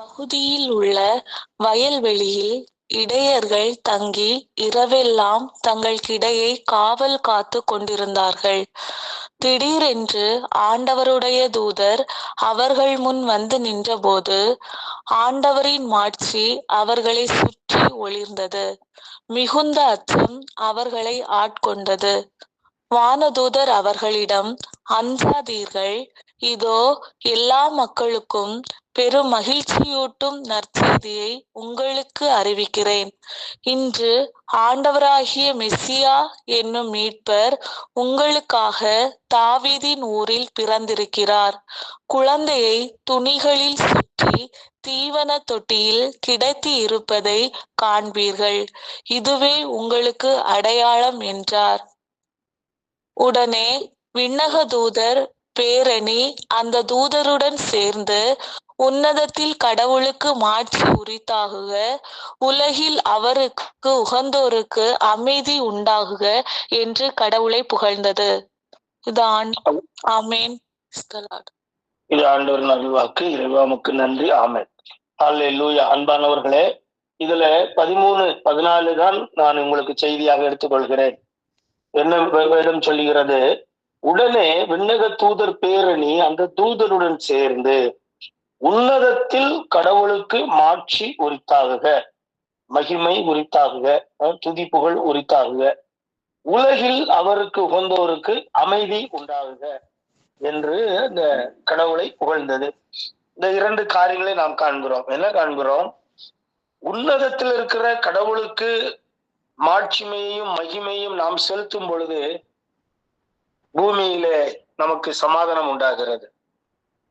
பகுதியில் உள்ள வயல்வெளியில் இடையர்கள் தங்கி இரவெல்லாம் தங்கள் கிடையை காவல் காத்து கொண்டிருந்தார்கள். திடீரென்று ஆண்டவருடைய தூதர் அவர்கள் முன் வந்து நின்றபோது ஆண்டவரின் மாட்சி அவர்களை சுற்றி ஒளிர்ந்தது. மிகுந்த அச்சம் அவர்களை ஆட்கொண்டது. வானதூதர் அவர்களிடம் அஞ்சாதீர்கள் இதோ எல்லா மக்களுக்கும் பெரும் மகிழ்ச்சியூட்டும் நற்செய்தியை உங்களுக்கு அறிவிக்கிறேன். இன்று ஆண்டவராகிய மெஸ்ஸியா என்னும் மீட்பர் உங்களுக்காக தாவீதின் ஊரில் பிறந்திருக்கிறார். குழந்தையை துணிகளில் சுற்றி தீவன தொட்டியில் கிடத்தி இருப்பதை காண்பீர்கள். இதுவே உங்களுக்கு அடையாளம் என்றார். உடனே விண்ணக தூதர் பேரணி அந்த தூதருடன் சேர்ந்து உன்னதத்தில் கடவுளுக்கு மாட்சி உரித்தாகுக. உலகில் அவருக்கு உகந்தோருக்கு அமைதி உண்டாகுக என்று கடவுளை புகழ்ந்தது. இது ஆமேன். இது ஆண்டவர் நல்வாக்கு இறைவாமுக்கு நன்றி. ஆமேன். அல்லேலூயா அன்பானவர்களே இதுல பதிமூணு பதினாலு தான் நான் உங்களுக்கு செய்தியாக எடுத்துக்கொள்கிறேன். என்ன வே- வேதம் சொல்லுகிறது? உடனே விண்ணக தூதர் பேரணி அந்த தூதருடன் சேர்ந்து உன்னதத்தில் கடவுளுக்கு மாட்சி உரித்தாகுக. மகிமை உரித்தாகுக. துதிப்புகள் உரித்தாகுக. உலகில் அவருக்கு உகந்தோருக்கு அமைதி உண்டாகுக என்று இந்த கடவுளை புகழ்ந்தது. இந்த இரண்டு காரியங்களை நாம் காண்கிறோம். என்ன காண்கிறோம்? உன்னதத்தில் இருக்கிற கடவுளுக்கு மாட்சிமையையும் மகிமையும் நாம் செலுத்தும் பொழுது பூமியிலே நமக்கு சமாதானம் உண்டாகிறது.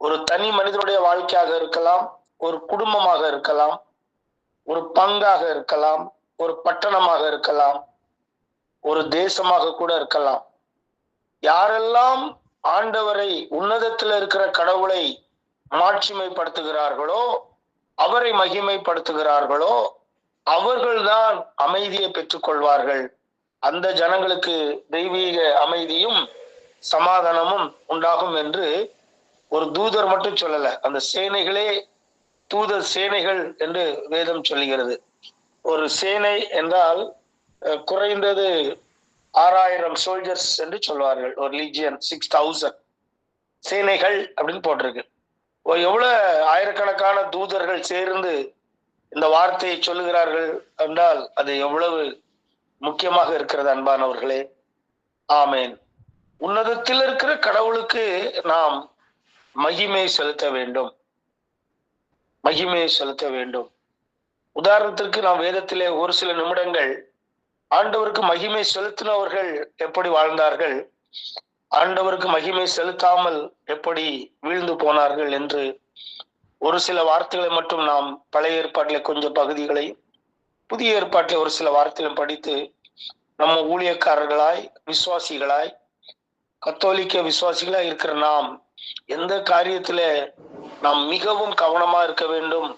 ஒரு தனி மனிதனுடைய வாழ்க்கையாக இருக்கலாம் ஒரு குடும்பமாக இருக்கலாம் ஒரு பங்காக இருக்கலாம் ஒரு பட்டணமாக இருக்கலாம் ஒரு தேசமாக கூட இருக்கலாம். யாரெல்லாம் ஆண்டவரை உன்னதத்தில் இருக்கிற கடவுளை மாட்சிமைப்படுத்துகிறார்களோ அவரை மகிமைப்படுத்துகிறார்களோ அவர்கள்தான் அமைதியை பெற்றுக்கொள்வார்கள் அந்த ஜனங்களுக்கு தெய்வீக அமைதியும் சமாதானமும் உண்டாகும் என்று ஒரு தூதர் மட்டும் சொல்லல அந்த சேனைகளே தூதர் சேனைகள் என்று வேதம் சொல்லுகிறது. ஒரு சேனை என்றால் குறைந்தது ஆறாயிரம் சோல்ஜர்ஸ் என்று சொல்வார்கள். ஒரு லீஜியன் சிக்ஸ் தௌசண்ட் சேனைகள் அப்படின்னு போட்டிருக்கு. ஓ, எவ்வளவு ஆயிரக்கணக்கான தூதர்கள் சேர்ந்து இந்த வார்த்தையை சொல்லுகிறார்கள் என்றால் அது எவ்வளவு முக்கியமாக இருக்கிறது அன்பானவர்களே. ஆமேன். உன்னதத்தில் இருக்கிற கடவுளுக்கு நாம் மகிமை செலுத்த வேண்டும். மகிமையை செலுத்த வேண்டும். உதாரணத்திற்கு நாம் வேதத்திலே ஒரு சில நிமிடங்கள் ஆண்டவருக்கு மகிமை செலுத்தினவர்கள் எப்படி வாழ்ந்தார்கள்? ஆண்டவருக்கு மகிமை செலுத்தாமல் எப்படி வீழ்ந்து போனார்கள் என்று ஒரு சில வார்த்தைகளை மட்டும் நாம் பழைய ஏற்பாட்டிலே கொஞ்சம் பகுதிகளை புதிய ஏற்பாட்டில் ஒரு சில வார்த்தைகளும் படித்து நம்ம ஊழியக்காரர்களாய் விசுவாசிகளாய் கத்தோலிக்க விசுவாசிகளாய் இருக்கிற நாம் எந்த காரியத்துல நாம் மிகவும் கவனமா இருக்க வேண்டும்?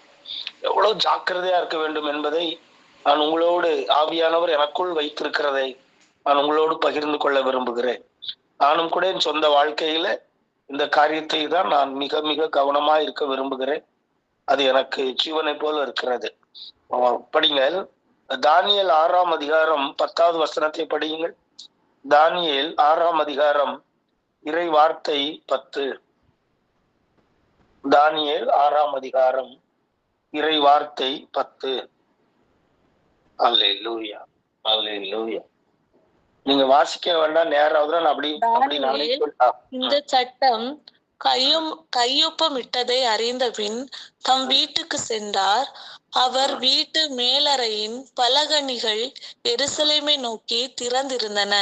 எவ்வளவு ஜாக்கிரதையா இருக்க வேண்டும் என்பதை நான் உங்களோடு ஆவியானவர் எனக்குள் வைத்திருக்கிறதை நான் உங்களோடு பகிர்ந்து கொள்ள விரும்புகிறேன். நானும் கூட என் சொந்த வாழ்க்கையில இந்த காரியத்தை தான் நான் மிக மிக கவனமா இருக்க விரும்புகிறேன். அது எனக்கு ஜீவனை போல இருக்கிறது. படிங்கள். தானியல் ஆறாம் அதிகாரம் பத்தாவது வசனத்தை படியுங்கள். தானியல் ஆறாம் அதிகாரம் இறை வார்த்தை பத்து. தானியேல் ஆறாம் அதிகாரம் இறை வார்த்தை பத்து. அல்லேலூயா அல்லேலூயா நீங்க வாசிக்க வேண்டாம் நேரம் அப்படி இந்த சட்டம் கையும் கையொப்பமிட்டதை அறிந்த பின் தம் வீட்டுக்கு சென்றார். அவர் வீட்டு மேலறையின் பலகணிகள் எருசலேமை நோக்கி திறந்திருந்தன.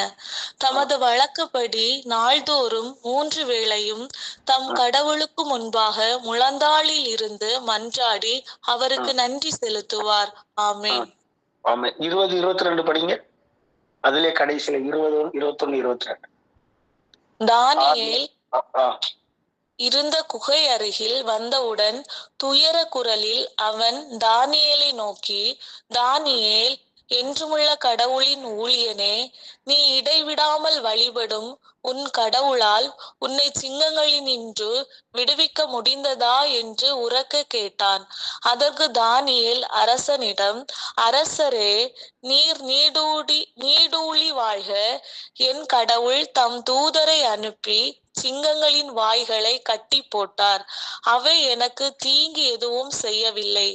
தமது வழக்கப்படி நாள்தோறும் மூன்று வேளையும் தம் கடவுளுக்கு முன்பாக முழந்தாளில் இருந்து மன்றாடி அவருக்கு நன்றி செலுத்துவார். ஆமென். ஆமா இருபது இருபத்தி ரெண்டு படிங்க. அதுலயே கடைசியில இருபது இருபத்தொன்னு இருபத்தி ரெண்டு தானியேல். இருந்த குகை அருகில் வந்தவுடன் துயர குரலில் அவன் தானியேலை நோக்கி தானியேல் என்றுமுள்ள கடவுளின் ஊழியனே நீ இடைவிடாமல் வழிபடும் உன் கடவுளால் உன்னை சிங்கங்களினின்று விடுவிக்க முடிந்ததா என்று உறக்க கேட்டான். அதற்கு தானியேல் அரசனிடம் அரசரே நீர் நீடூடி நீடூழி வாழ்க. என் கடவுள் தம் தூதரை அனுப்பி சிங்கங்களின் வாய்களை கட்டி போட்டார். அவை எனக்கு தீங்கு எதுவும் செய்யவில்லை.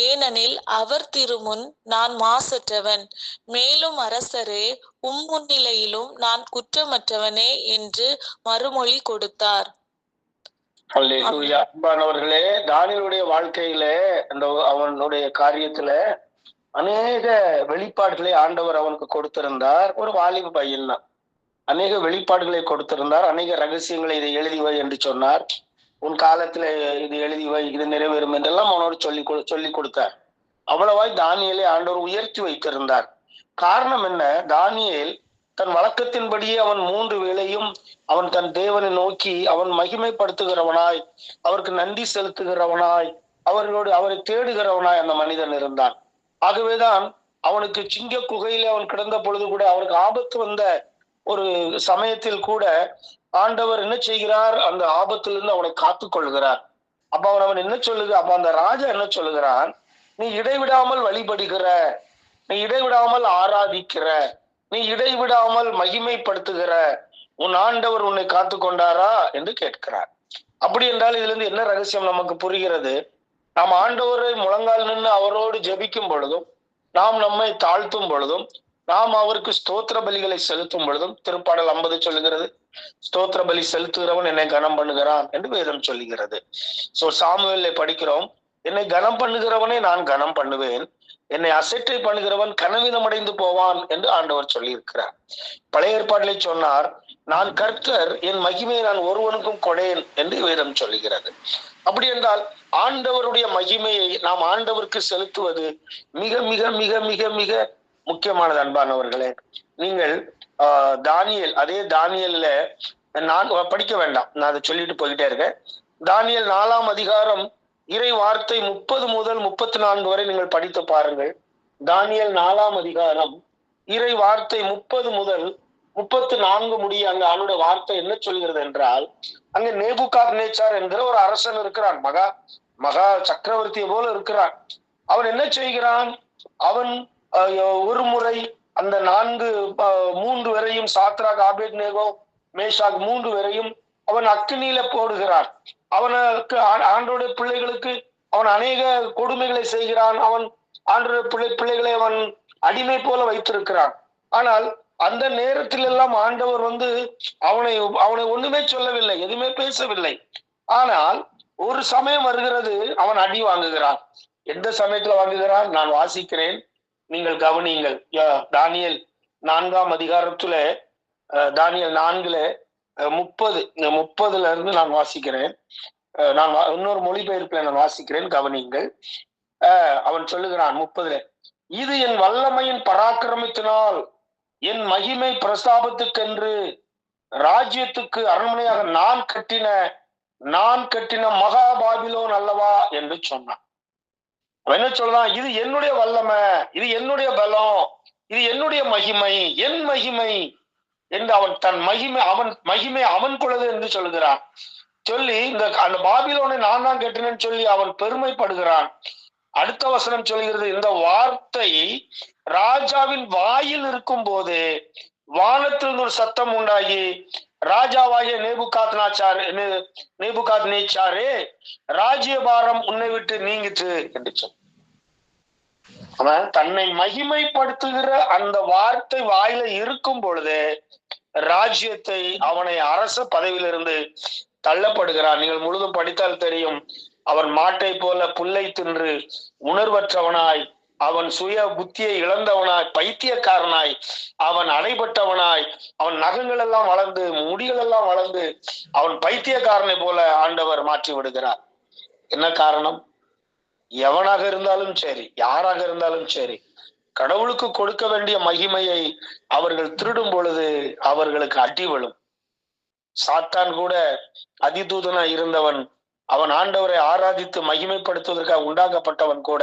ஏனெனில் அவர் திருமுன் நான் மாசற்றவன். மேலும் அரசரே உம் முன்னிலையிலும் நான் குற்றமற்றவனே என்று மறுமொழி கொடுத்தார். அன்பானவர்களே தானியலுடைய வாழ்க்கையில அந்த அவனுடைய காரியத்துல அநேக வெளிப்பாடுகளை ஆண்டவர் அவனுக்கு கொடுத்திருந்தார். ஒரு வாலிப பையன் தான் அநேக வெளிப்பாடுகளை கொடுத்திருந்தார். அநேக ரகசியங்களை இதை எழுதி வை என்று சொன்னார். உன் காலத்துல இது எழுதி வை இது நிறைவேறும் என்றெல்லாம் அவனோடு சொல்லி சொல்லி கொடுத்தார். அவ்வளவாய் தானியேலை ஆண்டவர் உயர்த்தி வைத்திருந்தார். காரணம் என்ன? தானியேல் தன் வழக்கத்தின்படியே அவன் மூன்று வேளையும் அவன் தன் தேவனை நோக்கி அவன் மகிமைப்படுத்துகிறவனாய் அவருக்கு நன்றி செலுத்துகிறவனாய் அவர்களோடு அவரை தேடுகிறவனாய் அந்த மனிதன் இருந்தான். ஆகவேதான் அவனுக்கு சிங்க குகையிலே அவன் கிடந்த பொழுது கூட அவனுக்கு ஆபத்து வந்த ஒரு சமயத்தில் கூட ஆண்டவர் என்ன செய்கிறார்? அந்த ஆபத்திலிருந்து அவனை காத்து கொள்கிறார். அப்ப அவன் அவன் என்ன சொல்லுது? அப்ப அந்த ராஜா என்ன சொல்லுகிறான்? நீ இடைவிடாமல் வழிபடுகிற நீ இடைவிடாமல் ஆராதிக்கிற நீ இடைவிடாமல் மகிமைப்படுத்துகிற உன் ஆண்டவர் உன்னை காத்து கொண்டாரா என்று கேட்கிறார். அப்படி என்றால் இதுல இருந்து என்ன ரகசியம் நமக்கு புரிகிறது? நாம் ஆண்டவரை முழங்கால் நின்று அவரோடு ஜெபிக்கும் பொழுதும் நாம் நம்மை தாழ்த்தும் பொழுதும் நாம் அவருக்கு ஸ்தோத்திர பலிகளை செலுத்தும் பொழுதும் திருப்பாடல் ஐம்பது சொல்லுகிறது ஸ்தோத்திர பலி செலுத்துகிறவன் என்னை கனம் பண்ணுகிறான் என்று வேதம் சொல்லுகிறது. சோ சாமுவேலை படிக்கிறோம் என்னை கனம் பண்ணுகிறவனை நான் கனம் பண்ணுவேன் என்னை அசட்டை பண்ணுகிறவன் கனவீனமடைந்து போவான் என்று ஆண்டவர் சொல்லியிருக்கிறார். பழைய ஏற்பாட்டிலே சொன்னார் நான் கர்த்தர் என் மகிமையை நான் ஒருவனுக்கும் கொடேன் என்று வேதம் சொல்லுகிறது. அப்படி என்றால் ஆண்டவருடைய மகிமையை நாம் ஆண்டவருக்கு செலுத்துவது மிக மிக மிக மிக மிக முக்கியமானது அன்பானவர்களே. நீங்கள் ஆஹ் தானியல் அதே தானியல்ல நான் படிக்க வேண்டாம் நான் அதை சொல்லிட்டு போய்கிட்டே இருக்கேன். தானியல் நாலாம் அதிகாரம் இறை வார்த்தை முப்பது முதல் முப்பத்தி நான்கு வரை நீங்கள் படித்து பாருங்கள். தானியல் நாலாம் அதிகாரம். இறை வார்த்தை முப்பது முதல் முப்பத்து நான்கு முடிய அங்க அவனுடைய வார்த்தை என்ன சொல்கிறது என்றால் அங்க நேபுகாத் நேச்சார் என்கிற ஒரு அரசன் இருக்கிறான். மகா மகா சக்கரவர்த்தியை போல இருக்கிறான். அவன் என்ன செய்கிறான்? அவன் அஹ், ஒரு முறை அந்த நான்கு அஹ், மூன்று வரையும் சாத்ராக் ஆபேத் நேகோ மேஷாக் மூன்று வரையும் அவன் அக்கினியில போடுகிறான். அவனுக்கு ஆண்டோடைய பிள்ளைகளுக்கு அவன் அநேக கொடுமைகளை செய்கிறான். அவன் ஆண்டோடைய பிள்ளை பிள்ளைகளை அவன் அடிமை போல வைத்திருக்கிறான். ஆனால் அந்த நேரத்தில் எல்லாம் ஆண்டவர் வந்து அவனை அவனை ஒண்ணுமே சொல்லவில்லை எதுவுமே பேசவில்லை. ஆனால் ஒரு சமயம் வருகிறது அவன் அடி வாங்குகிறான். எந்த சமயத்துல வாங்குகிறான்? நான் வாசிக்கிறேன். நீங்கள் கவனியுங்கள். யா- நான்காம் அதிகாரத்துல தானியல் நான்குல முப்பது. இந்த முப்பதுல இருந்து நான் வாசிக்கிறேன். நான் வா- இன்னொரு மொழிபெயர்ப்புல நான் வாசிக்கிறேன் கவனியுங்கள். அவன் சொல்லுகிறான் முப்பதுல இது என் வல்லமையின் பராக்கிரமத்தினால் என் மகிமை பிரஸ்தாபத்துக்கென்று ராஜ்யத்துக்கு அரண்மனையாக நான் கட்டின நான் கட்டின மகா பாபிலோன் அல்லவா? என்று சொன்னான். அவன் என்ன சொல்றான்? இது என்னுடைய வல்லமை இது என்னுடைய பலம் இது என்னுடைய மகிமை என் மகிமை என்று அவன் தன் மகிமை அவன் மகிமை அவன் குலது என்று சொல்கிறான் சொல்லி இந்த அந்த பாபிலோனை நான் தான் கட்டினேன்னு சொல்லி அவன் பெருமைப்படுகிறான். அடுத்த வசனம் சொல்கிறது இந்த வார்த்தை ராஜாவின் வாயில் இருக்கும் போது வானத்திலிருந்து ஒரு சத்தம் உண்டாகி ராஜாவாகிய நேபுகாத் நாச்சார் நேபுகாத் நேச்சாரே ராஜ்யபாரம் உன்னை விட்டு நீங்கிட்டு என்று சொன்ன தன்னை மகிமைப்படுத்துகிற அந்த வார்த்தை வாயில இருக்கும் பொழுது ராஜ்யத்தை அவனை அரச பதவியிலிருந்து தள்ளப்படுகிறான். நீங்கள் முழுதும் படித்தால் தெரியும் அவன் மாட்டை போல புல்லை தின்று உணர்வற்றவனாய் அவன் சுய புத்தியை இழந்தவனாய் பைத்தியக்காரனாய் அவன் அடைபட்டவனாய் அவன் நகங்கள் எல்லாம் வளர்ந்து முடிகள் எல்லாம் வளர்ந்து அவன் பைத்தியக்காரனை போல ஆண்டவர் மாற்றி விடுகிறார் என்ன காரணம்? எவனாக இருந்தாலும் சரி யாராக இருந்தாலும் சரி கடவுளுக்கு கொடுக்க வேண்டிய மகிமையை அவர்கள் திருடும் பொழுது அவர்களுக்கு அடி விழும். சாத்தான் கூட அதிதூதனா இருந்தவன் அவன் ஆண்டவரை ஆராதித்து மகிமைப்படுத்துவதற்காக உண்டாக்கப்பட்டவன் கூட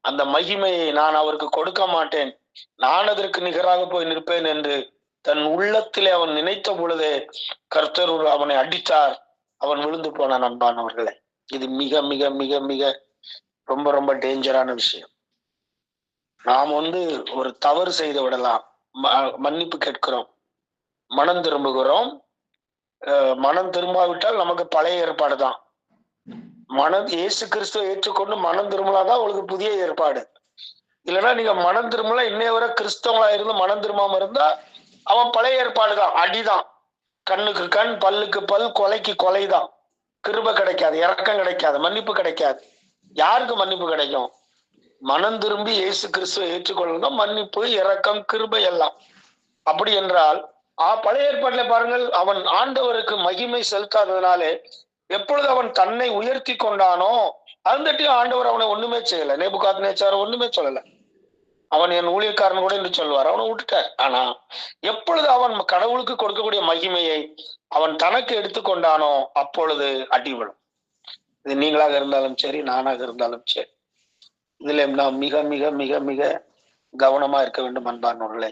அந்த மகிமையை நான் அவருக்கு கொடுக்க மாட்டேன். நான் அதற்கு நிகராக போய் நிற்பேன் என்று தன் உள்ளத்திலே அவன் நினைத்த பொழுதே கர்த்தர் அவனை அடித்தார். அவன் விழுந்து போனான் அன்பானவர்களே. இது மிக மிக மிக மிக ரொம்ப ரொம்ப டேஞ்சரான விஷயம். நாம் வந்து ஒரு தவறு செய்து விடலாம். ம- மன்னிப்பு கேட்கிறோம். மனம் திரும்புகிறோம். மனம் திரும்பாவிட்டால் நமக்கு பழைய ஏற்பாடு தான். மனம் இயேசு கிறிஸ்துவை ஏற்றுக்கொண்டு மனம் திரும்பலாதான் உங்களுக்கு புதிய ஏற்பாடு. இல்லைன்னா நீங்க மனம் திரும்பல இன்னைய வரை கிறிஸ்தவங்களா இருந்து மனம் திரும்பாம இருந்தா அவன் பழைய ஏற்பாடு தான். அடிதான் கண்ணுக்கு கண் பல்லுக்கு பல் கொலைக்கு கொலைதான் கிருப கிடைக்காது இறக்கம் கிடைக்காது மன்னிப்பு கிடைக்காது. யாருக்கு மன்னிப்பு கிடைக்கும்? மனம் திரும்பி இயேசு கிறிஸ்துவை ஏற்றுக்கொள்ளுங்க மன்னிப்பு இரக்கம் கிருபை எல்லாம். அப்படி என்றால் ஆ பழைய ஏற்பாட்டில பாருங்கள் அவன் ஆண்டவருக்கு மகிமை செலுத்தாததுனாலே எப்பொழுது அவன் தன்னை உயர்த்தி கொண்டானோ அந்தட்டியும் ஆண்டவர் அவனை ஒண்ணுமே செய்யல. நேபுகாத் நேச்சார் ஒண்ணுமே சொல்லல. அவன் என் ஊழியக்காரன் கூட என்று சொல்வார் அவனை விட்டுட்டார் ஆனா எப்பொழுது அவன் கடவுளுக்கு கொடுக்கக்கூடிய மகிமையை அவன் தனக்கு எடுத்துக்கொண்டானோ அப்பொழுது அடி இது நீங்களாக இருந்தாலும் சரி நானாக இருந்தாலும் சரி. இதுல நாம் மிக மிக மிக மிக கவனமா இருக்க வேண்டும் அன்பானவர்களே.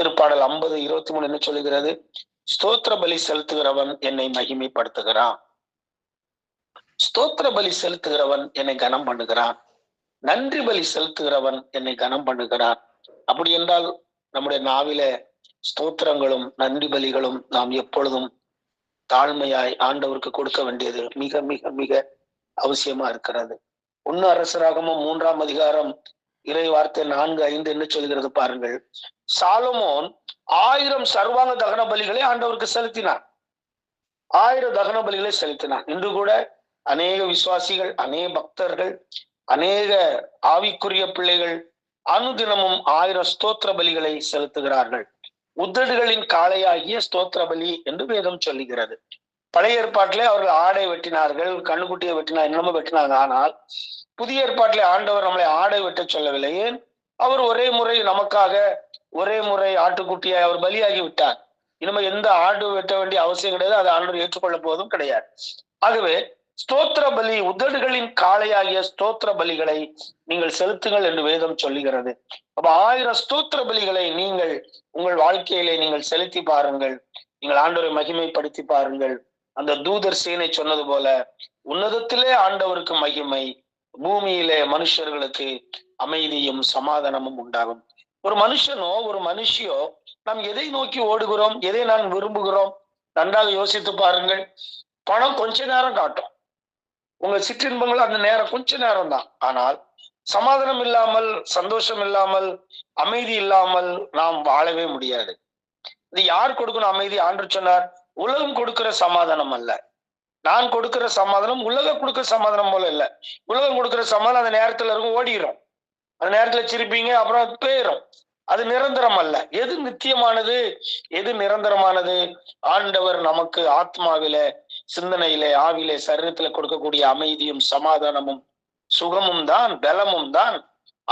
திருப்பாடல் ஐம்பது இருபத்தி மூணு என்ன சொல்லுகிறது? ஸ்தோத்திர பலி செலுத்துகிறவன் என்னை மகிமைப்படுத்துகிறான். ஸ்தோத்திர பலி செலுத்துகிறவன் என்னை கனம் பண்ணுகிறான். நன்றி பலி செலுத்துகிறவன் என்னை கனம் பண்ணுகிறான். அப்படி என்றால் நம்முடைய நாவில ஸ்தோத்திரங்களும் நன்றி பலிகளும் நாம் எப்பொழுதும் தாழ்மையாய் ஆண்டவருக்கு கொடுக்க வேண்டியது மிக மிக மிக அவசியமா இருக்கிறது. ஒன்னு அரசராகமும் மூன்றாம் அதிகாரம் இறை வார்த்தை நான்கு ஐந்து என்ன சொல்கிறது பாருங்கள். சாலமோன் ஆயிரம் சர்வாங்க தகன பலிகளை ஆண்டவருக்கு செலுத்தினான். ஆயிரம் தகன பலிகளை செலுத்தினான். இன்று கூட அநேக விசுவாசிகள் அநேக பக்தர்கள் அநேக ஆவிக்குரிய பிள்ளைகள் அனுதினமும் ஆயிரம் ஸ்தோத்திர பலிகளை செலுத்துகிறார்கள். உதடுகளின் காளையாகிய ஸ்தோத்திர பலி என்று வேதம் சொல்லுகிறது. பழைய ஏற்பாட்டிலே அவர்கள் ஆடை வெட்டினார்கள் கண்ணுக்குட்டியை வெட்டினார் இன்னமும் வெட்டினாங்க ஆனால் புதிய ஏற்பாட்டிலே ஆண்டவர் நம்மளை ஆடை வெட்ட சொல்லவில்லை. ஏன்? அவர் ஒரே முறை நமக்காக ஒரே முறை ஆட்டுக்குட்டியை அவர் பலியாகி விட்டார். இனிமே எந்த ஆடு வெட்ட வேண்டிய அவசியம் கிடையாது. அதை ஆண்டவர் ஏற்றுக்கொள்ள போவதும் கிடையாது. ஆகவே ஸ்தோத்திர பலி உதடுகளின் காளையாகிய ஸ்தோத்திர பலிகளை நீங்கள் செலுத்துங்கள் என்று வேதம் சொல்லுகிறது. அப்ப ஆயிரம் ஸ்தோத்திர பலிகளை நீங்கள் உங்கள் வாழ்க்கையிலே நீங்கள் செலுத்தி பாருங்கள். நீங்கள் ஆண்டவரை மகிமைப்படுத்தி பாருங்கள். அந்த தூதர் சீனை சொன்னது போல உன்னதத்திலே ஆண்டவருக்கு மகிமை பூமியிலே மனுஷர்களுக்கு அமைதியும் சமாதானமும் உண்டாகும். ஒரு மனுஷனோ ஒரு மனுஷியோ நாம் எதை நோக்கி ஓடுகிறோம்? எதை நான் விரும்புகிறோம்? நன்றாக யோசித்து பாருங்கள். பணம் கொஞ்ச நேரம் காட்டும். உங்க சிற்றின்பங்கள் அந்த நேரம் கொஞ்ச நேரம் தான். ஆனால் சமாதானம் இல்லாமல் சந்தோஷம் இல்லாமல் அமைதி இல்லாமல் நாம் வாழவே முடியாது. இது யார் கொடுக்கணும் அமைதி? ஆண்டு சொன்னார் உலகம் கொடுக்கிற சமாதானம் அல்ல. நான் கொடுக்கிற சமாதானம் உலகம் கொடுக்கிற சமாதானம் போல இல்ல. உலகம் கொடுக்கிற சமாதானம் அந்த நேரத்துல இருக்கும் ஓடிடும் அந்த நேரத்துல சிரிப்பீங்க அப்புறம் போயிடும் அது நிரந்தரம் அல்ல. எது நித்தியமானது? எது நிரந்தரமானது? ஆண்டவர் நமக்கு ஆத்மாவில சிந்தனையிலே ஆவிலே சரீரத்துல கொடுக்கக்கூடிய அமைதியும் சமாதானமும் சுகமும் தான் பலமும் தான்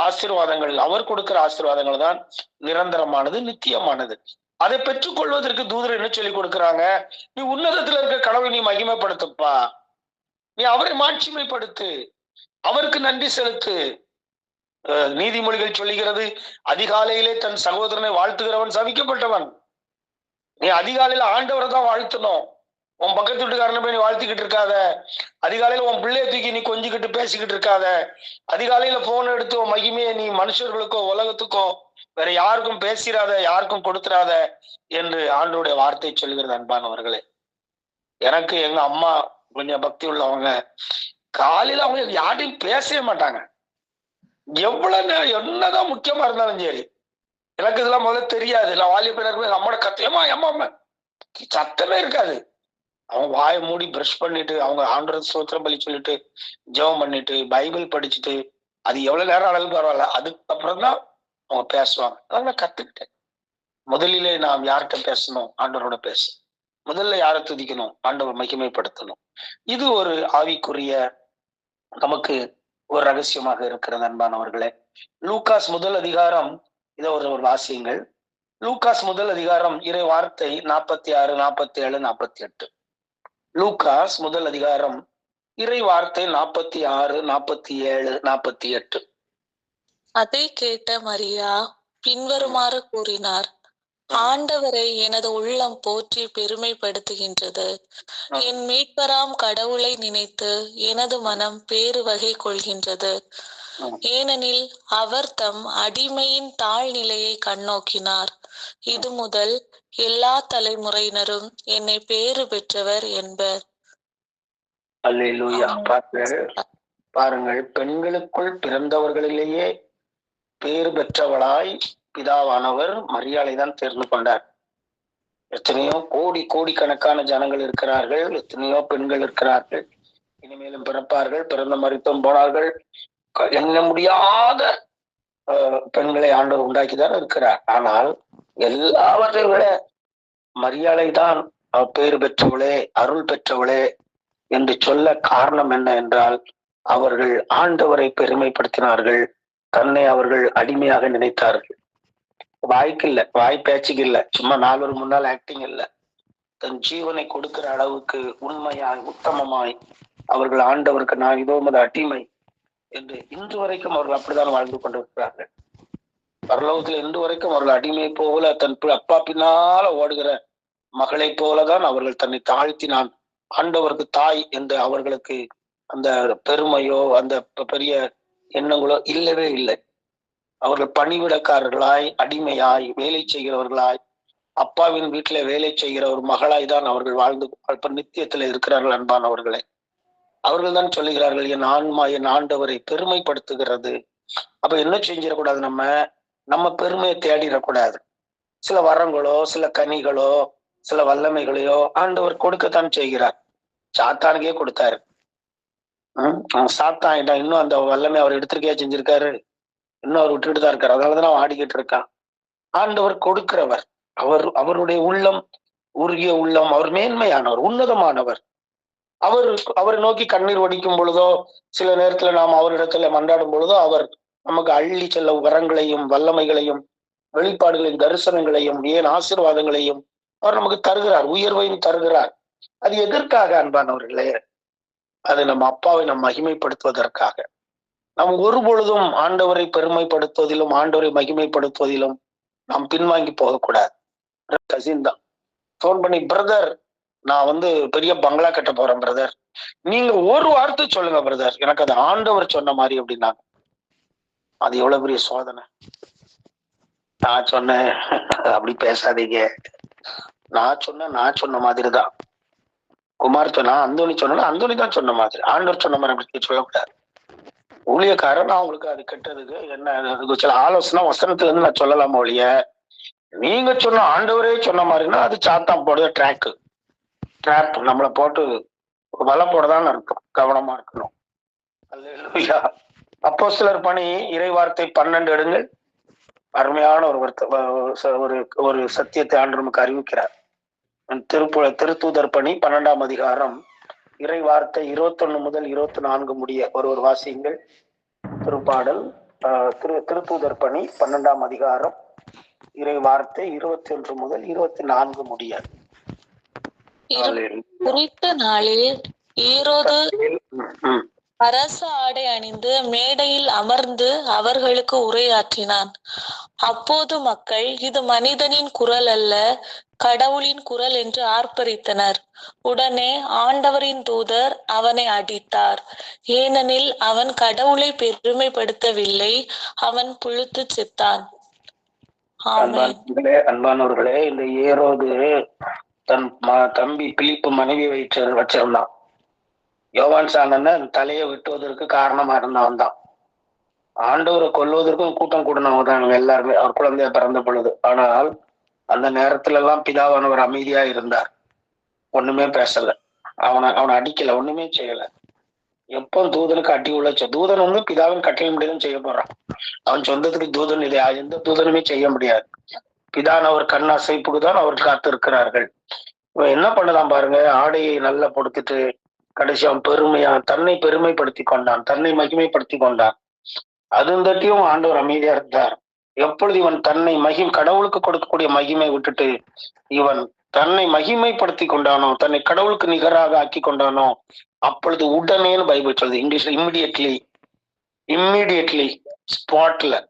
ஆசீர்வாதங்கள். அவர் கொடுக்கிற ஆசீர்வாதங்கள் தான் நிரந்தரமானது நித்தியமானது. அதை பெற்றுக்கொள்வதற்கு தூதர் என்ன சொல்லி கொடுக்கிறாங்க? நீ உன்னதத்துல இருக்க கடவுளை நீ மகிமைப்படுத்துப்பா. நீ அவரை மாட்சிமைப்படுத்து. அவருக்கு நன்றி செலுத்து. நீதிமொழிகள் சொல்லுகிறது அதிகாலையிலே தன் சகோதரனை வாழ்த்துகிறவன் சபிக்கப்பட்டவன் நீ அதிகாலையில ஆண்டவரை தான் வாழ்த்தணும். உன் பக்கத்து வீட்டுக்காரனை போய் நீ வாழ்த்திக்கிட்டு இருக்காத. அதிகாலையில உன் பிள்ளைய தூக்கி நீ கொஞ்சிக்கிட்டு பேசிக்கிட்டு இருக்காத. அதிகாலையில போன் எடுத்து உன் மகிமையை நீ மனுஷர்களுக்கோ உலகத்துக்கோ வேற யாருக்கும் பேசிடாத யாருக்கும் கொடுத்துடாத என்று ஆண்டோடைய வார்த்தை சொல்கிறது அன்பானவர்களே. எனக்கு எங்க அம்மா கொஞ்சம் பக்தி உள்ளவங்க காலையில அவங்க யார்ட்டையும் பேசவே மாட்டாங்க. எவ்வளவு என்னதான் முக்கியமா இருந்தாலும் சரி. எனக்கு இதெல்லாம் முதல்ல தெரியாது. நான் வாலிய நம்மளோட அம்மோட கத்தியமா அம்மா அம்மா. சத்தமே இருக்காது. அவங்க வாயை மூடி பிரஷ் பண்ணிட்டு அவங்க ஆண்டர் சோத்திரம் பலி சொல்லிட்டு ஜெபம் பண்ணிட்டு பைபிள் படிச்சுட்டு அது எவ்வளவு நேரம் ஆனாலும் பரவாயில்ல. அதுக்கப்புறம் தான் அவங்க பேசுவாங்க. அதான் நான் கத்துக்கிட்டேன். முதலிலே நாம் யார்கிட்ட பேசணும்? ஆண்டவரோட பேச. முதல்ல யாரை துதிக்கணும்? ஆண்டவர் மகிமைப்படுத்தணும். இது ஒரு ஆவிக்குரிய நமக்கு ஒரு ரகசியமாக இருக்கிறது அன்பானவர்களே. லூகாஸ் முதல் அதிகாரம் இதை ஒரு ஒரு வாசியங்கள். லூகாஸ் முதல் அதிகாரம் இறை வார்த்தை நாற்பத்தி ஆறு நாற்பத்தி ஏழு நாற்பத்தி எட்டு லூகாஸ் முதல் அதிகாரம் இறை வார்த்தை நாற்பத்தி ஆறு நாற்பத்தி ஏழு நாற்பத்தி எட்டு அதை கேட்ட மரியா பின்வருமாறு கூறினார் ஆண்டவரை எனது உள்ளம் போற்றி பெருமைப்படுத்துகின்றது. என் மீட்பராம் கடவுளை நினைத்து எனது மனம் பேறு வகை கொள்கின்றது. ஏனெனில் அவர் தம் அடிமையின் தாழ்நிலையை கண்ணோக்கினார். இது முதல் எல்லா தலைமுறையினரும் என்னை பேறு பெற்றவர் என்பர். பாருங்கள் பாருங்கள் பெண்களுக்குள் பிறந்தவர்களிலேயே பேர் பெற்றவளாய் பிதாவானவர் மரியாதை தான் தேர்ந்து கொண்டார். எத்தனையோ கோடி கோடிக்கணக்கான ஜனங்கள் இருக்கிறார்கள் எத்தனையோ பெண்கள் இருக்கிறார்கள் இனிமேலும் பிறப்பார்கள் பிறந்த மருத்துவம் போனார்கள். எண்ண முடியாத பெண்களை ஆண்டவர் உண்டாக்கிதான் இருக்கிறார். ஆனால் எல்லாவற்றை விட மரியாதை தான் பேர் பெற்றவளே அருள் பெற்றவளே என்று சொல்ல காரணம் என்ன என்றால் அவர்கள் ஆண்டவரை பெருமைப்படுத்தினார்கள். தன்னை அவர்கள் அடிமையாக நினைத்தார்கள். வாய்க்கு இல்ல வாய் பேச்சுக்கு இல்ல சும்மா நாலு முன்னால் ஆக்டிங் இல்ல. தன் ஜீவனை கொடுக்கிற அளவுக்கு உண்மையாய் உத்தமமாய் அவர்கள் ஆண்டவருக்கு நான் இதோ மது அடிமை என்று இன்று வரைக்கும் அவர்கள் அப்படித்தான் வாழ்ந்து கொண்டிருக்கிறார்கள். பரலோகத்தில் இன்று வரைக்கும் அவர்கள் அடிமை போல தன் பி- அப்பா பின்னால ஓடுகிற மகளை போலதான் அவர்கள் தன்னை தாழ்த்தி நான் ஆண்டவருக்கு தாய் என்று அவர்களுக்கு அந்த பெருமையோ அந்த பெரிய எண்ணங்களோ இல்லவே இல்லை. அவர்கள் பணிவிடக்காரர்களாய் அடிமையாய் வேலை செய்கிறவர்களாய் அப்பாவின் வீட்டில வேலை செய்கிற ஒரு மகளாய் தான் அவர்கள் வாழ்ந்து இப்ப நித்தியத்துல இருக்கிறார்கள் அன்பானவர்களே அவர்கள் தான் சொல்லுகிறார்கள் என் ஆன்மா என் ஆண்டவரை பெருமைப்படுத்துகிறது. அப்ப என்ன செஞ்சிடக்கூடாது நம்ம? நம்ம பெருமையை தேடிடக்கூடாது. சில வரங்களோ சில கனிகளோ சில வல்லமைகளையோ ஆண்டவர் கொடுக்கத்தான் செய்கிறார். சாத்தானுக்கே கொடுத்தாரு. சாத்தான் இன்னும் அந்த வல்லமை அவர் எடுத்திருக்கையா செஞ்சிருக்காரு. இன்னும் அவர் விட்டுட்டு தான் இருக்காரு. அதனாலதான் அவன் ஆடிக்கிட்டு இருக்கான். ஆண்டவர் கொடுக்கிறவர் அவர் அவருடைய உள்ளம் உருகிய உள்ளம் அவர் மேன்மையானவர் உன்னதமானவர். அவர் அவரை நோக்கி கண்ணீர் வடிக்கும் பொழுதோ சில நேரத்துல நாம் அவரிடத்துல மன்றாடும் பொழுதோ அவர் நமக்கு அள்ளி செல்ல வரங்களையும் வல்லமைகளையும் வெளிப்பாடுகளின் தரிசனங்களையும் ஏன் ஆசீர்வாதங்களையும் அவர் நமக்கு தருகிறார் உயர்வையும் தருகிறார். அது எதற்காக அன்பானவர்களே? அது நம்ம அப்பாவை நம் மகிமைப்படுத்துவதற்காக. நாம் ஒரு பொழுதும் ஆண்டவரை பெருமைப்படுத்துவதிலும் ஆண்டவரை மகிமைப்படுத்துவதிலும் நாம் பின்வாங்கி போகக்கூடாது. கசின் தான். ஃபோன் பண்ணி பிரதர் நான் வந்து பெரிய பங்களா கட்ட போறேன் பிரதர் நீங்க ஒரு வார்த்தை சொல்லுங்க பிரதர் எனக்கு அது ஆண்டவர் சொன்ன மாதிரி அப்படின்னாங்க. அது எவ்வளவு பெரிய சோதனை. நான் சொன்னேன். அப்படி பேசாதீங்க. நான் சொன்ன நான் சொன்ன மாதிரி தான் குமார் சொன்னா அந்தோனி சொன்னா அந்தோனி தான் சொன்ன மாதிரி. ஆண்டவர் சொன்ன மாதிரி அப்படி சொல்லக்கூடாது. ஊழியக்காரன் நான் உங்களுக்கு அது கெட்டதுக்கு என்ன சில ஆலோசனை வசனத்துல இருந்து நான் சொல்லலாம் ஒழிய? நீங்க சொன்ன ஆண்டவரே சொன்ன மாதிரின்னா அது சாத்தான் போடுற ட்ராக்கு ட்ராப் நம்மளை போட்டு வலை போடதான் இருக்கும் கவனமா இருக்கணும். அப்போ சிலர் பணி இறை வார்த்தை பன்னெண்டு எடுங்கள். அருமையான ஒரு வருத்த- ஒரு ஒரு சத்தியத்தை ஆண்டு நமக்கு அறிவிக்கிறார். திருப்பு திருத்தூதர் பணி பன்னெண்டாம் அதிகாரம். இறை வார்த்தை இருபத்தொன்னு முதல் இருபத்தி நான்கு முடிய ஒரு ஒரு வாசியுங்கள். திருப்பாடல் ஆஹ், திரு திருத்தூதர் பணி பன்னெண்டாம் அதிகாரம். இறை வார்த்தை இருபத்தி ஒன்று முதல் இருபத்தி நான்கு முடிய குறித்த நாளில் ஈரோது. அரச ஆடை அணிந்து மேடையில் அமர்ந்து அவர்களுக்கு உரையாற்றினான். அப்போது மக்கள் இது மனிதனின் குரல் அல்ல கடவுளின் குரல் என்று ஆர்ப்பரித்தனர். உடனே ஆண்டவரின் தூதர் அவனை அடித்தார். ஏனெனில் அவன் கடவுளை பெருமைப்படுத்தவில்லை அவன் புழுத்து செத்தான். அன்பானவர்களே இந்த ஏரோது தன் தம்பி பிலிப்பு மனைவி வயிற்று வச்சிருந்தான். யோவான் சாணன் தலையை விட்டுவதற்கு காரணமா இருந்தவன் தான். ஆண்டவரை கொல்வதற்கும் கூட்டம் கூடினவங்க தான் இவங்க எல்லாருமே. அவர் குழந்தைய பிறந்த பொழுது. ஆனால் அந்த நேரத்துல எல்லாம் பிதாவானவர் அமைதியா இருந்தார். ஒண்ணுமே பேசல. அவனை அவனை அடிக்கல. ஒண்ணுமே செய்யல. எப்போ தூதனுக்கு அடி உழைச்ச தூதன் வந்து பிதாவின் கட்டளை முடியும் செய்ய போறான். அவன் சொந்தத்துக்கு தூதன் இதை எந்த தூதனுமே செய்ய முடியாது. பிதானவர் கண் அசைப்புக்கு தான் அவர் காத்திருக்கிறார்கள். இவன் என்ன பண்ணலாம் பாருங்க? ஆடையை நல்லா பொடுத்துட்டு கடைசி அவன் பெருமையா தன்னை பெருமைப்படுத்தி கொண்டான் தன்னை மகிமைப்படுத்தி கொண்டான். அது தட்டியும் ஆண்டவர் அமைதியா இருந்தார். எப்பொழுது இவன் தன்னை மகி கடவுளுக்கு கொடுக்கக்கூடிய மகிமை விட்டுட்டு இவன் தன்னை மகிமைப்படுத்தி கொண்டானோ தன்னை கடவுளுக்கு நிகராக ஆக்கி கொண்டானோ அப்பொழுது உடனேன்னு பைபிள் சொல்லுது. இங்கிலீஷ்ல இம்மிடியட்லி இம்மிடியட்லி ஸ்பாட்ல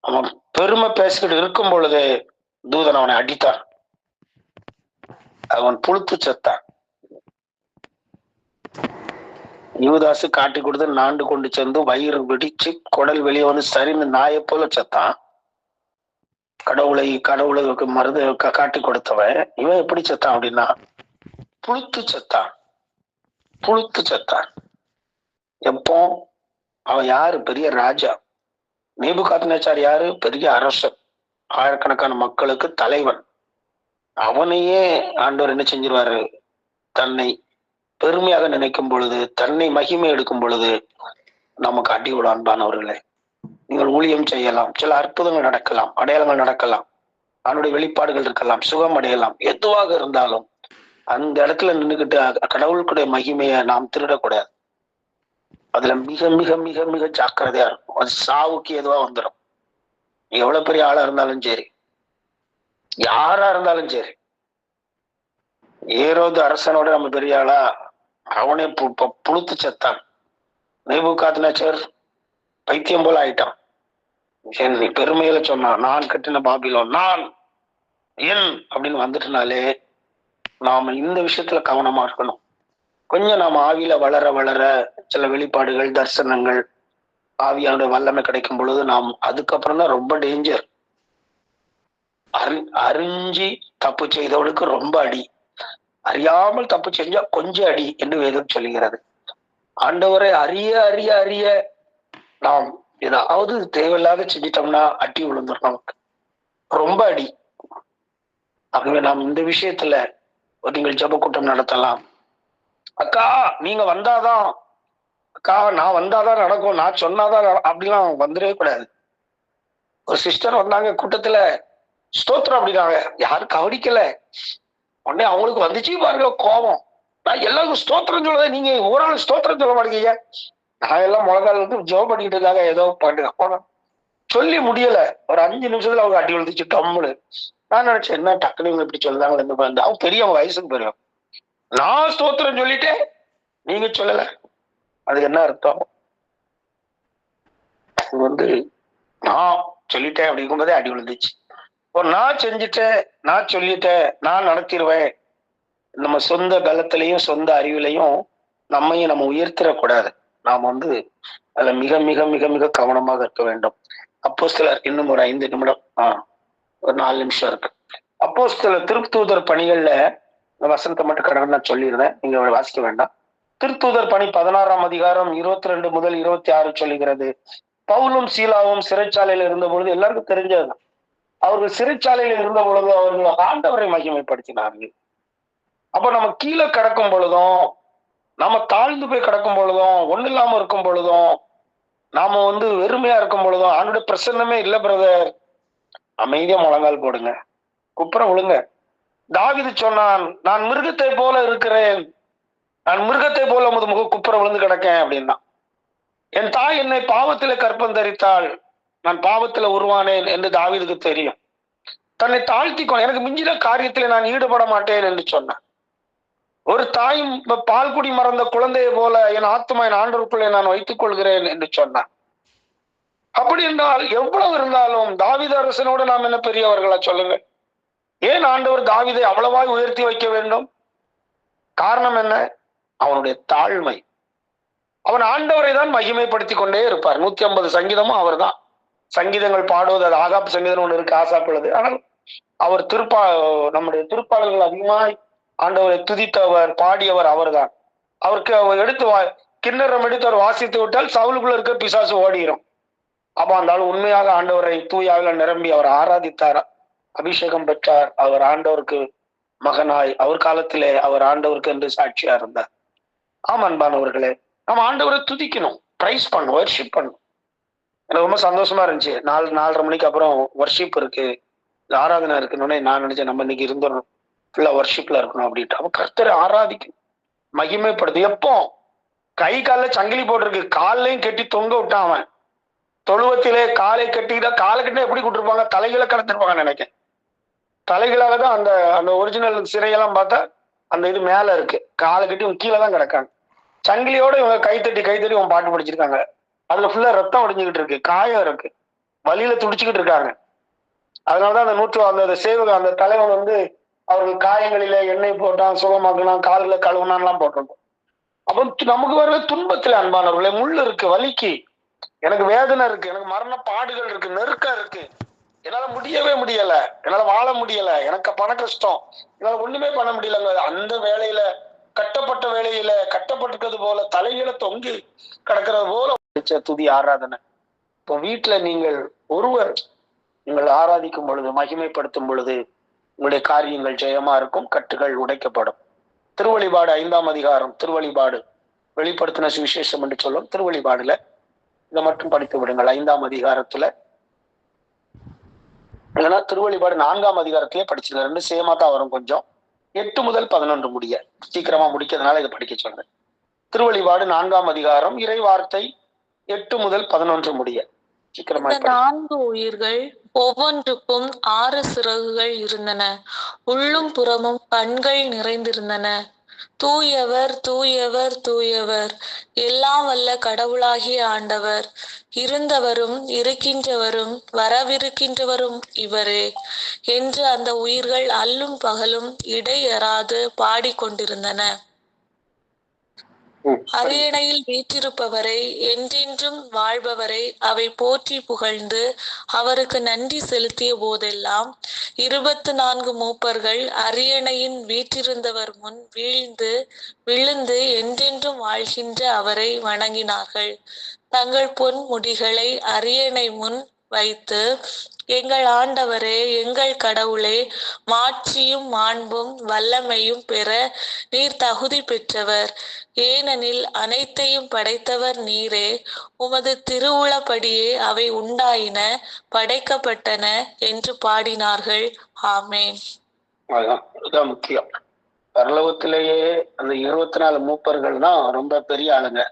அவன் பெருமை பேசிக்கிட்டு இருக்கும் பொழுது தூதன் அவனை அடித்தான். அவன் புழுத்து செத்தான். யூதாசு காட்டி கொடுத்து நாண்டு கொண்டு சென்று வயிறு வெடிச்சு குடல் வெளியே வந்து சரின்னு நாயை போல செத்தான். கடவுளை கடவுளுக்கு மருந்து காட்டி கொடுத்தவன். இவன் எப்படி செத்தான் அப்படின்னா புழுத்து செத்தான். புழுத்து செத்தான். எப்போ? அவன் யாரு? பெரிய ராஜா. நேபுகாத்நேச்சார் யாரு? பெரிய அரசன். ஆயிரக்கணக்கான மக்களுக்கு தலைவன். அவனையே ஆண்டவர் என்ன செஞ்சிருவாரு? தன்னை பெருமையாக நினைக்கும் பொழுது தன்னை மகிமை எடுக்கும் பொழுது நமக்கு அடி விட அன்பானவர்களே நீங்கள் ஊழியம் செய்யலாம் சில அற்புதங்கள் நடக்கலாம் அடையாளங்கள் நடக்கலாம் அவனுடைய வெளிப்பாடுகள் இருக்கலாம் சுகம் அடையலாம் எதுவாக இருந்தாலும் அந்த இடத்துல நின்றுகிட்டு அ- கடவுளுக்குடைய மகிமையை நாம் திருடக்கூடாது. அதுல மிக மிக மிக மிக ஜாக்கிரதையா இருக்கும். அது சாவுக்கு எதுவா வந்துடும் எவ்வளவு பெரிய ஆளா இருந்தாலும் சரி. யாரா இருந்தாலும் சரி. ஏரோது அரசனோட நம்ம பெரிய ஆளா அவனே பு- புழுத்து செத்தான். நேபுகாத்நேச்சர் பைத்தியம் போல ஆயிட்டான். என் நீ பெருமையில சொன்னான் நான் கட்டின பாபிலோ நான் என் அப்படின்னு வந்துட்டனாலே நாம இந்த விஷயத்துல கவனமா இருக்கணும். கொஞ்சம் நாம ஆவியில வளர வளர சில வெளிப்பாடுகள் தரிசனங்கள் ஆவியானுடைய வல்லமை கிடைக்கும் பொழுது நாம் அதுக்கப்புறம் தான் ரொம்ப டேஞ்சர் அறி அறிஞ்சி தப்பு செய்தவனுக்கு ரொம்ப அடி. அறியாமல் தப்பு செஞ்சா கொஞ்சம் அடி என்று வேதம் சொல்லுகிறது. ஆண்டவரை அறிய அறிய அறிய நாம் ஏதாவது தேவையில்லாத செஞ்சிட்டோம்னா அடி விழுந்துரும் நமக்கு. ரொம்ப அடி. ஆகவே நாம் இந்த விஷயத்துல ஒரு நீங்கள் ஜெப கூட்டம் நடத்தலாம். அக்கா நீங்க வந்தாதான். அக்கா நான் வந்தாதான் நடக்கும். நான் சொன்னாதான் அப்படிலாம் வந்துடவே கூடாது. ஒரு சிஸ்டர் வந்தாங்க கூட்டத்துல. ஸ்தோத்திரம் அப்படின்னாங்க. யாரும் கவனிக்கல. உடனே அவங்களுக்கு வந்துச்சு பாருங்க கோபம். நான் எல்லாருக்கும் ஸ்தோத்திரம் சொல்லுத நீங்க ஒரு ஆள் ஸ்தோத்திரம் சொல்ல மாட்டேங்க நான் எல்லாம் முழங்கால் வந்து ஜெபம் பண்ணிக்கிட்டு இருக்காங்க ஏதோ பண்ணுங்க சொல்லி முடியல. ஒரு அஞ்சு நிமிஷத்துல அவங்க அடி விழுந்துச்சு கம்முனு. நான் நினைச்சேன் என்ன டக்குனு இவங்க இப்படி சொல்றாங்களே இந்த பெரிய அவங்க வயசுக்கு பெரிய நான் ஸ்தோத்திரம் சொல்லிட்டேன். நீங்க சொல்லல. அது என்ன அர்த்தம்? அது வந்து நான் சொல்லிட்டேன் அப்படிங்கும்போதே அடி விழுந்துச்சு. இப்போ நான் செஞ்சுட்டேன் நான் சொல்லிட்டேன் நான் நடத்திடுவேன். நம்ம சொந்த பலத்திலையும் சொந்த அறிவிலையும் நம்மையும் நம்ம உயர்த்திடக்கூடாது. நாம் வந்து அதுல மிக மிக மிக மிக கவனமாக இருக்க வேண்டும். அப்போ இன்னும் ஒரு ஐந்து நிமிடம் ஆ ஒரு நாலு நிமிஷம் இருக்கு. அப்போ சில திருத்தூதர் பணிகள்ல இந்த மட்டும் கடவுள் நான் சொல்லியிருந்தேன் நீங்க வாசிக்க வேண்டாம். திருத்தூதர் பணி பதினாறாம் அதிகாரம் இருபத்தி ரெண்டு முதல் இருபத்தி ஆறு சொல்லுகிறது. பவுலும் சீலாவும் சிறைச்சாலையில் இருந்த பொழுது எல்லாருக்கும் தெரிஞ்சது அவர்கள் சிறைச்சாலையில் இருந்த பொழுது அவர்கள் ஆண்டவரை மகிமைப்படுத்தினார்கள். அப்ப நம்ம கீழே கிடக்கும் பொழுதும் நம்ம தாழ்ந்து போய் கிடக்கும் பொழுதும் ஒண்ணு இல்லாம இருக்கும் பொழுதும் நாம வந்து வெறுமையா இருக்கும் பொழுதும் ஆண்டுடைய பிரசன்னமே இல்ல பிரதர் அமைதியா முழங்கால் போடுங்க. குப்புறம் விழுங்க. தாவிது சொன்னான் நான் மிருகத்தை போல இருக்கிறேன். நான் மிருகத்தை போல உமது முக குப்புற விழுந்து கிடக்கேன் அப்படின்னா. என் தாய் என்னை பாவத்திலே கற்பம் தரித்தாள். நான் பாவத்துல உருவானேன் என்று தாவிதுக்கு தெரியும். தன்னை தாழ்த்தி கொண்டு எனக்கு மிஞ்சின காரியத்தில் நான் ஈடுபட மாட்டேன் என்று சொன்னான். ஒரு தாயும் பால்குடி பால் குடி மறந்த குழந்தையை போல என் ஆத்மா என் ஆண்டவருக்குள்ளே நான் வைத்துக் கொள்கிறேன் என்று சொன்னான். அப்படி என்றால் எவ்வளவு இருந்தாலும் தாவித அரசனோடு நாம் என்ன பெரியவர்களா சொல்லுங்க? ஏன் ஆண்டவர் தாவிதை அவ்வளவாய் உயர்த்தி வைக்க வேண்டும்? காரணம் என்ன? அவனுடைய தாழ்மை. அவன் ஆண்டவரை தான் மகிமைப்படுத்தி கொண்டே இருப்பார். நூத்தி ஐம்பது சங்கீதமும் அவர்தான். சங்கீதங்கள் பாடுவது அது ஆகாப்பு சங்கீதம் ஒன்று இருக்கு ஆசாப்புள்ளது ஆனால் அவர் திருப்பா நம்முடைய திருப்பாடல்கள் அதிகமாய் ஆண்டவரை துதித்தவர் பாடியவர் அவர்தான். அவருக்கு அவர் எடுத்து வா கிண்ணறம் எடுத்து அவர் வாசித்து விட்டால் சவுலுக்குள்ள இருக்க பிசாசு ஓடிரும். அப்போ அந்த ஆள் உண்மையாக ஆண்டவரை தூயாவில நிரம்பி அவர் ஆராதித்தார்? அபிஷேகம் பெற்றார். அவர் ஆண்டவருக்கு மகனாய் அவர் காலத்திலே அவர் ஆண்டவருக்கு என்று சாட்சியா இருந்தார். ஆமா அன்பானவர்களே நம்ம ஆண்டவரை துதிக்கணும் பிரைஸ் பண்ணும் வர்ஷிப் பண்ணும் எனக்கு ரொம்ப சந்தோஷமா இருந்துச்சு. நாலு நாலரை மணிக்கு அப்புறம் ஒர்ஷிப் இருக்கு. ஆராதனை இருக்குன்னு நான் நினைச்சேன் நம்ம இன்னைக்கு இருந்துடணும். ஃபுல்லா ஒர்ஷிப்ல இருக்கணும் அப்படின்ட்டு. அவன் கர்த்தரை ஆராதிக்கணும் மகிமைப்படுது எப்போ? கை காலில் சங்கிலி போட்டிருக்கு. காலையும் கட்டி தொங்க விட்டான் அவன். தொழுவத்திலே காலை கட்டிக்கிட்டா காலை கட்டினா எப்படி கூட்டிருப்பாங்க? தலைகளை கடத்திருப்பாங்க நினைக்கிறேன். தலைகளால தான் அந்த அந்த ஒரிஜினல் சிறையெல்லாம் பார்த்தா அந்த இது மேல இருக்கு. காலை கட்டி இவன் கீழே தான் கிடக்காங்க சங்கிலியோட இவங்க கைத்தட்டி கைத்தட்டி இவன் பாட்டு படிச்சிருக்காங்க. அதுல ஃபுல்லா ரத்தம் உடஞ்சுக்கிட்டு இருக்கு காயம் இருக்கு. வலியில துடிச்சுக்கிட்டு இருக்காங்க. அதனாலதான் அந்த நூற்று அந்த சேவக அந்த தலைவன் வந்து அவர்கள் காயங்களில எண்ணெய் போட்டான் சுகமாக்கினான் கால்களை கழுவுனான்லாம் போட்டிருக்கோம். அப்போ நமக்கு வர துன்பத்துல அன்பானவர்களே முள் இருக்கு வலிக்கு. எனக்கு வேதனை இருக்கு எனக்கு மரண பாடுகள் இருக்கு நெருக்கம் இருக்கு. என்னால முடியவே முடியல. என்னால வாழ முடியல. எனக்கு பண கஷ்டம். என்னால ஒண்ணுமே பண்ண முடியலங்க. அந்த வேலையில கட்டப்பட்ட வேலையில கட்டப்பட்டிருக்கிறது போல தலையில தொங்கி கிடக்கிறது போல வச்ச துதி ஆராதனை. இப்போ வீட்டுல நீங்கள் ஒருவர் நீங்கள் ஆராதிக்கும் பொழுது மகிமைப்படுத்தும் பொழுது உங்களுடைய காரியங்கள் ஜெயமா இருக்கும் கட்டுகள் உடைக்கப்படும். திருவழிபாடு ஐந்தாம் அதிகாரம் திருவழிபாடு வெளிப்படுத்தின சுவிசேஷம் என்று சொல்லும் திருவழிபாடுல இதை மட்டும் படித்து விடுங்கள். ஐந்தாம் அதிகாரத்துல. இல்லைன்னா திருவழிபாடு நான்காம் அதிகாரத்திலே படிச்சுங்க ரெண்டு சேமா தான் வரும் கொஞ்சம். எட்டு முதல் பதினொன்று முடிய. சீக்கிரமா முடிக்கிறதுனால இதை படிக்க சொல்றேன். திருவழிபாடு நான்காம் அதிகாரம் இறை வார்த்தை எட்டு முதல் பதினொன்று முடிய. நான்கு உயிர்கள் ஒவ்வொன்றுக்கும் ஆறு சிறகுகள் இருந்தன. உள்ளும் புறமும் கண்கள் நிறைந்திருந்தன. தூயவர் தூயவர் தூயவர். எல்லாம் வல்ல கடவுளாகிய ஆண்டவர். இருந்தவரும் இருக்கின்றவரும் வரவிருக்கின்றவரும் இவரே. என்று அந்த உயிர்கள் அல்லும் பகலும் இடையறாது பாடிக்கொண்டிருந்தன. அரியணையில் வீற்றிருப்பவரை என்றென்றும் வாழ்பவரை அவை போற்றி புகழ்ந்து அவருக்கு நன்றி செலுத்திய போதெல்லாம் இருபத்து நான்கு மூப்பர்கள் அரியணையின் வீற்றிருந்தவர் முன் வீழ்ந்து விழுந்து என்றென்றும் வாழ்கின்ற அவரை வணங்கினார்கள். தங்கள் பொன் முடிகளை அரியணை முன் வைத்து எங்கள் ஆண்டவரே எங்கள் கடவுளே மாட்சியும் மாண்பும் வல்லமையும் பெற நீர் தகுதி பெற்றவர். ஏனெனில் அனைத்தையும் படைத்தவர் நீரே. உமது திருவுளப்படியே அவை உண்டாயின படைக்கப்பட்டன என்று பாடினார்கள். ஆமேன். முக்கியம். பரலோகத்திலேயே அந்த இருபத்தி நாலு மூப்பர்கள் தான் ரொம்ப பெரிய ஆளுங்க.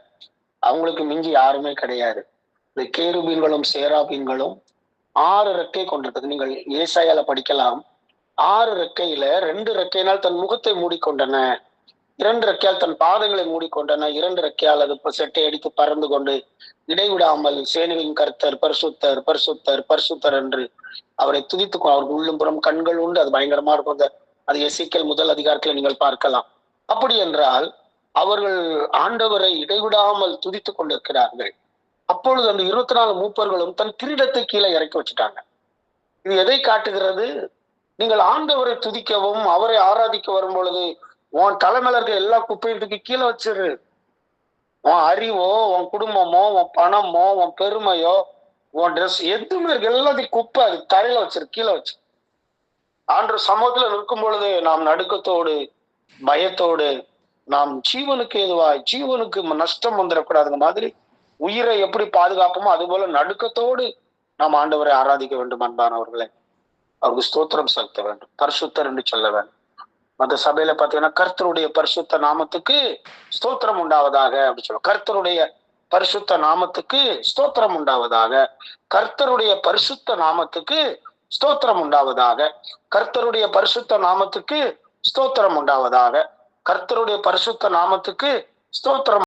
அவங்களுக்கு மிஞ்சி யாருமே கிடையாது. இந்த கேருபீன்களும் சேராபீன்களும் ஆறு ரெக்கை கொண்டிருக்குது நீங்கள் ஏசாயால படிக்கலாம். ஆறு ரெக்கையில ரெண்டு ரெக்கையினால் தன் முகத்தை மூடிக்கொண்டன. இரண்டு ரெக்கையால் தன் பாதங்களை மூடிக்கொண்டன. இரண்டு ரெக்கையால் அது செட்டை அடித்து பறந்து கொண்டு இடைவிடாமல் சேனைகளின் கர்த்தர் பரிசுத்தர் பரிசுத்தர் பரிசுத்தர் என்று அவரை துதித்து அவருக்கு உள்ளும் புறம் கண்கள் உண்டு. அது பயங்கரமா இருக்கும். அந்த அது எசிக்கல் முதல் அதிகாரத்துல நீங்கள் பார்க்கலாம். அப்படி என்றால் அவர்கள் ஆண்டவரை இடைவிடாமல் துதித்துக் கொண்டிருக்கிறார்கள். அப்பொழுது அந்த இருபத்தி நாலு மூப்பர்களும் தன் கிரீடத்தை கீழே இறக்கி வச்சுட்டாங்க. இது எதை காட்டுகிறது? நீங்கள் ஆண்டவரை துதிக்கவும் அவரை ஆராதிக்க வரும் பொழுது உன் தலைமையில இருக்க எல்லா குப்பையும் தூக்கி கீழே வச்சிரு. உன் அறிவோ உன் குடும்பமோ உன் பணமோ உன் பெருமையோ உன் ட்ரெஸ் எதுவுமே இருக்கு. எல்லாத்தையும் குப்பை அது தரையில வச்சிரு கீழே வச்சு ஆண்டு சமூகத்துல நிற்கும் பொழுது நாம் நடுக்கத்தோடு பயத்தோடு நாம் ஜீவனுக்கு எதுவாய் ஜீவனுக்கு நஷ்டம் வந்துடக்கூடாதுங்க மாதிரி உயிரை எப்படி பாதுகாப்போமோ அது போல நடுக்கத்தோடு நாம் ஆண்டவரை ஆராதிக்க வேண்டும் அன்பானவர்களே. அவருக்கு ஸ்தோத்திரம் செலுத்த வேண்டும். பரிசுத்தர் என்று சொல்ல வேண்டும். மற்ற சபையில பாத்தீங்கன்னா கர்த்தருடைய பரிசுத்த நாமத்துக்கு ஸ்தோத்திரம் உண்டாவதாக அப்படின்னு சொல்லுவோம் கர்த்தருடைய பரிசுத்த நாமத்துக்கு ஸ்தோத்திரம் உண்டாவதாக. கர்த்தருடைய பரிசுத்த நாமத்துக்கு ஸ்தோத்திரம் உண்டாவதாக. கர்த்தருடைய பரிசுத்த நாமத்துக்கு ஸ்தோத்திரம் உண்டாவதாக. கர்த்தருடைய பரிசுத்த நாமத்துக்கு ஸ்தோத்திரம்